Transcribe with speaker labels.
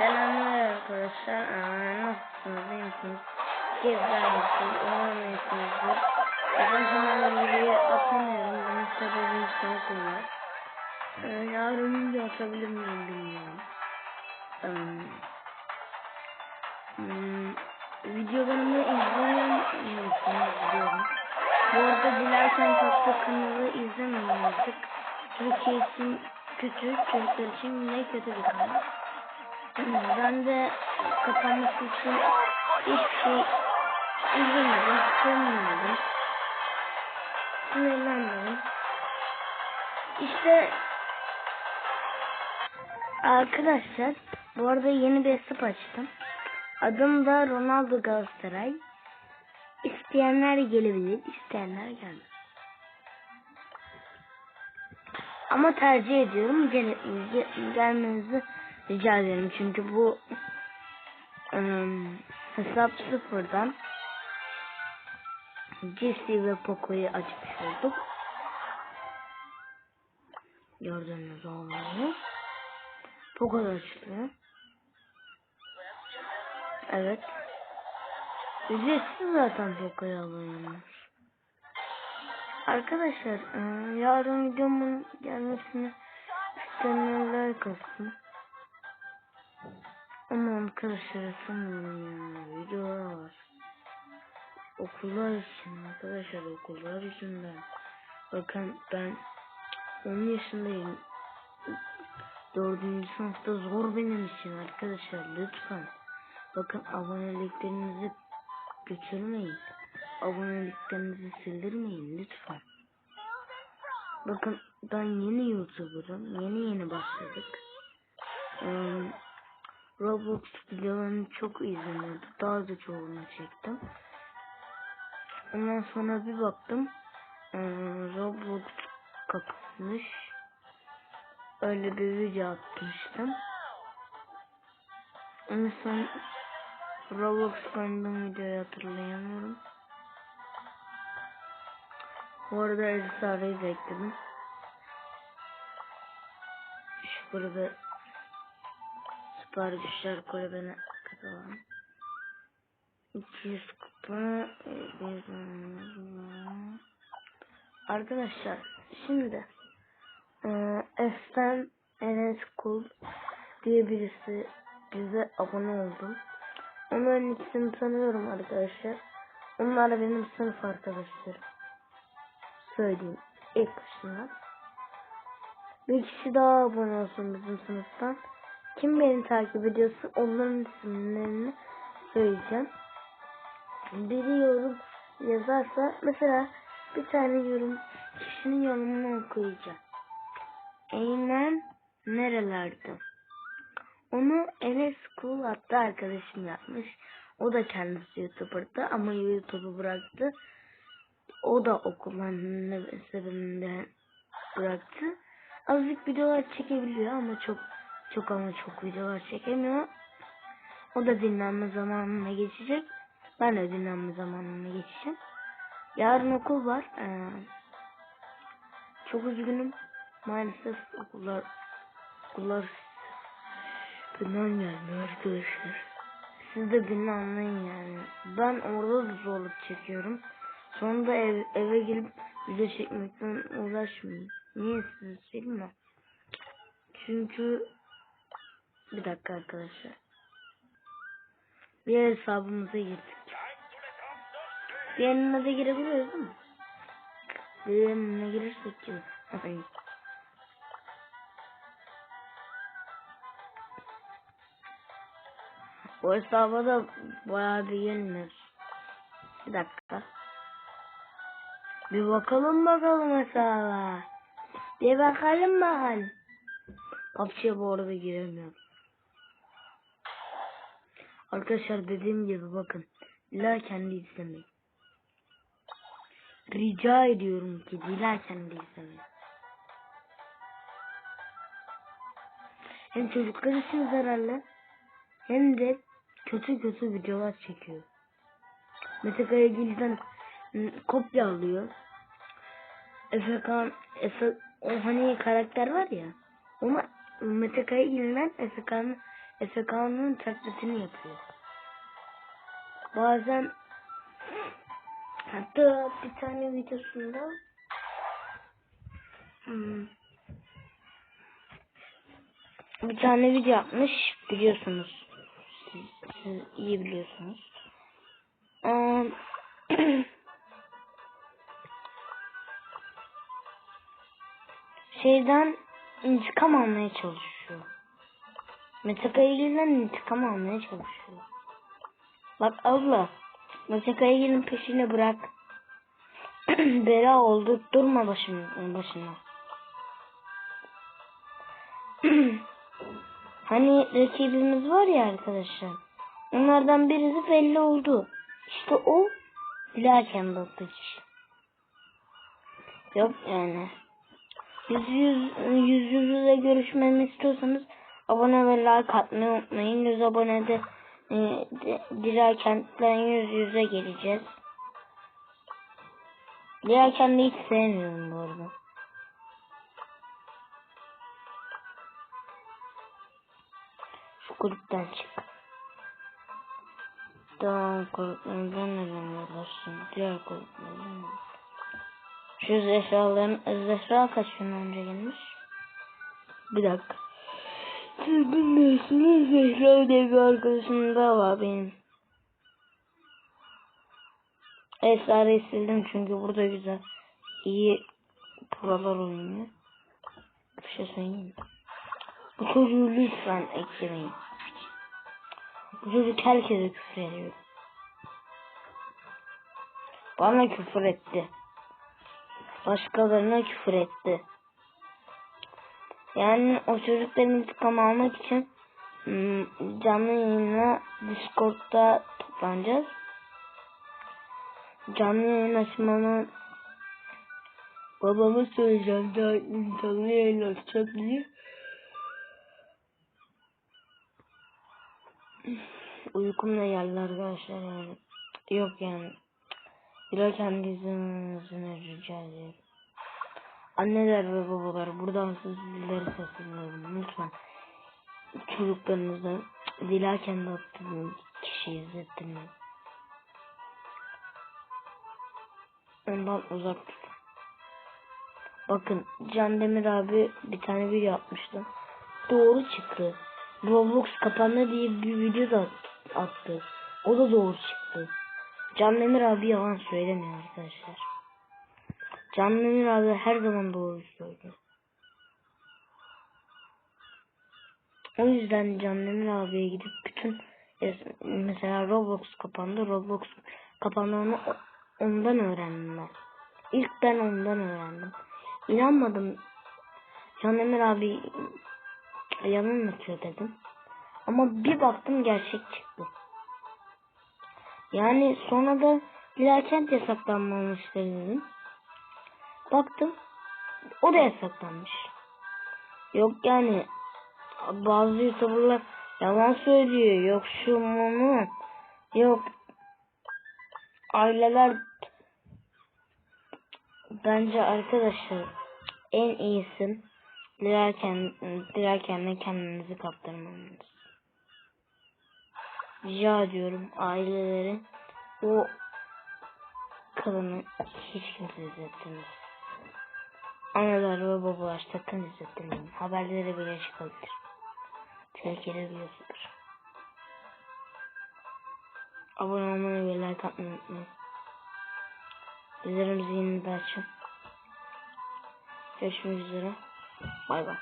Speaker 1: Selamlar arkadaşlar. Aa, nasılsınız? İyi misiniz? Gezdersiniz. Umarım iyisinizdir. Uzun zamandır video atamıyorum. Bunun sebebi soğuk oluyor. Ee, yarın video atabilir miyim bilmiyorum. Um, hmm, videolarımı izleyen misiniz diyorum. Bu arada dilersen tatlı kanalı izlemeyin artık. Türkiye için kötü, çocuklar için ne kötü bir kanal. Ben de kapanması için hiçbir şey izlemedim, sevmedim. Sinirlenmedim. İşte arkadaşlar bu arada yeni bir hesap açtım. Adım da Ronaldo Galatasaray. İsteyenler gelebilir, isteyenler gelmez. Ama tercih ediyorum gel gelmenizi rica ederim çünkü bu ım, hesap sıfırdan Jesse ve Poco'yu açmış olduk. Gördüğünüz olmalı. Poco da açılıyor. Evet. Ücretsiz zaten Poco'yu alıyorsunuz. Arkadaşlar yarın videomun gelmesini isteyenler like atsın. Ama arkadaşlar sanmıyorum ya. Videolar var. Okullar için arkadaşlar okullar yüzünden. Bakın ben 10 yaşındayım. Dördüncü sınıfta zor benim için arkadaşlar lütfen. Bakın aboneliklerinizi götürmeyin. Aboneliklerinizi sildirmeyin lütfen. Bakın ben yeni YouTuber'ım. Yeni yeni başladık. Ee, Roblox videolarını çok izleniyordu. Daha da çoğunu çektim. Ondan sonra bir baktım. Ee, Roblox kapanmış. Öyle bir video atmıştım. En son Roblox oynadığım videoyu hatırlayamıyorum. Bu arada Elsa'yı da ekledim. Şu burada Süper Güçler Kulübü'ne katılalım. 200 kupa Arkadaşlar şimdi e, Esten Enes Kul diye birisi bize abone oldu. Onların ikisini tanıyorum arkadaşlar. Onlar benim sınıf arkadaşlarım. Söyleyeyim ilk başından. Bir kişi daha abone olsun bizim sınıftan. Kim beni takip ediyorsa onların isimlerini söyleyeceğim. Biri yorum yazarsa mesela bir tane yorum kişinin yorumunu okuyacağım. Eymen nerelerde? Onu Enes School hatta arkadaşım yapmış. O da kendisi YouTuber'dı ama YouTube'u bıraktı. O da okuldan sebebinden bıraktı. Azıcık videolar çekebiliyor ama çok çok ama çok videolar çekemiyor. O da dinlenme zamanına geçecek. Ben de dinlenme zamanına geçeceğim. Yarın okul var. Ee, çok üzgünüm. Maalesef okullar okullar günden gelmiyor arkadaşlar. Siz de beni anlayın yani. Ben orada da zorluk çekiyorum. Sonunda ev, eve gelip video çekmekten uğraşmayayım. Niye söyleyeyim mi? Çünkü bir dakika arkadaşlar. Bir hesabımıza girdik. Diğerine de girebiliyoruz değil mi? Diğerine girersek ki. O hesaba da bayağı bir gelinir. Bir dakika. Bir bakalım bakalım hesaba. Bir bakalım bakalım. PUBG'ye bu arada giremiyorum. Arkadaşlar dediğim gibi bakın. İlla kendi izlemeyin. Rica ediyorum ki illa kendi izlemeyin. Hem çocuklar için zararlı hem de kötü kötü videolar çekiyor. Mete Kayagil'den kopya alıyor. Efekan, Efe, o hani karakter var ya. Ona Mete Kayagil'den Efekan'ı Efekan'ın taklitini yapıyor. Bazen hatta bir tane videosunda hmm, bir tane video yapmış biliyorsunuz. Siz, siz iyi biliyorsunuz. Şeyden intikam almaya çalışıyor. Mete Kayagil'den intikam almaya çalışıyor. Bak abla, Mete Kayagil'in peşini bırak. Bela oldu, durma başım, başına. hani rakibimiz var ya arkadaşlar. Onlardan birisi belli oldu. İşte o Dilaken Batıcı. Yok yani. Yüz yüz, yüz yüze görüşmemi istiyorsanız abone ve like atmayı unutmayın. Yüz abonede e, de, Dirakent'ten yüz yüze geleceğiz. Dirakent'i hiç sevmiyorum bu arada. Şu kulüpten çık. Daha kulüplerden neden uğraşsın? Diğer kulüplerden Şu Zehra'ların Zehra kaç gün önce gelmiş? Bir dakika. Siz bilmiyorsunuz Zehra diye bir arkadaşım daha var benim. Esra'yı sildim çünkü burada güzel. iyi prolar oynuyor. Bir şey söyleyeyim mi? Bu çocuğu lütfen eklemeyin. Bu çocuk herkese küfür ediyor. Bana küfür etti. Başkalarına küfür etti. Yani o çocukların intikam almak için hmm, canlı yayına Discord'da toplanacağız. Canlı yayın açmamı babama söyleyeceğim daha canlı yayın açacak diye. Uykum da geldi arkadaşlar yani. Yok yani. Girerken izninizini rica ediyorum. Anneler ve babalar buradan sizlere sesleniyorum. Lütfen çocuklarınızı dilerken de attığınız kişi izlettirmeyin. Ondan uzak tutun. Bakın Can Demir abi bir tane video atmıştı. Doğru çıktı. Roblox kapandı diye bir video da attı. O da doğru çıktı. Can Demir abi yalan söylemiyor arkadaşlar. Can Demir abi her zaman doğru söylüyor. O yüzden Can Demir abiye gidip bütün mesela Roblox kapandı. Roblox kapandığını ondan öğrendim ben. İlk ben ondan öğrendim. İnanmadım. Can Demir abi yalan dedim. Ama bir baktım gerçek çıktı. Yani sonra da Bilakent yasaklanmamıştır dedim. Baktım o da yasaklanmış. Yok yani bazı youtuberlar yalan söylüyor. Yok şu bunu. Yok aileler bence arkadaşlar en iyisi dilerken dilerken de kendinizi kaptırmanız. Rica ediyorum ailelerin o kadını hiç kimse izlettirmez. Analar ve babalar sakın izlettirmeyin. Haberlere bile çıkabilir. Tehlikeli bir yazıdır. Abone olmayı ve like atmayı unutmayın. Üzerimizi yeni de açın. Görüşmek üzere. Bay bay.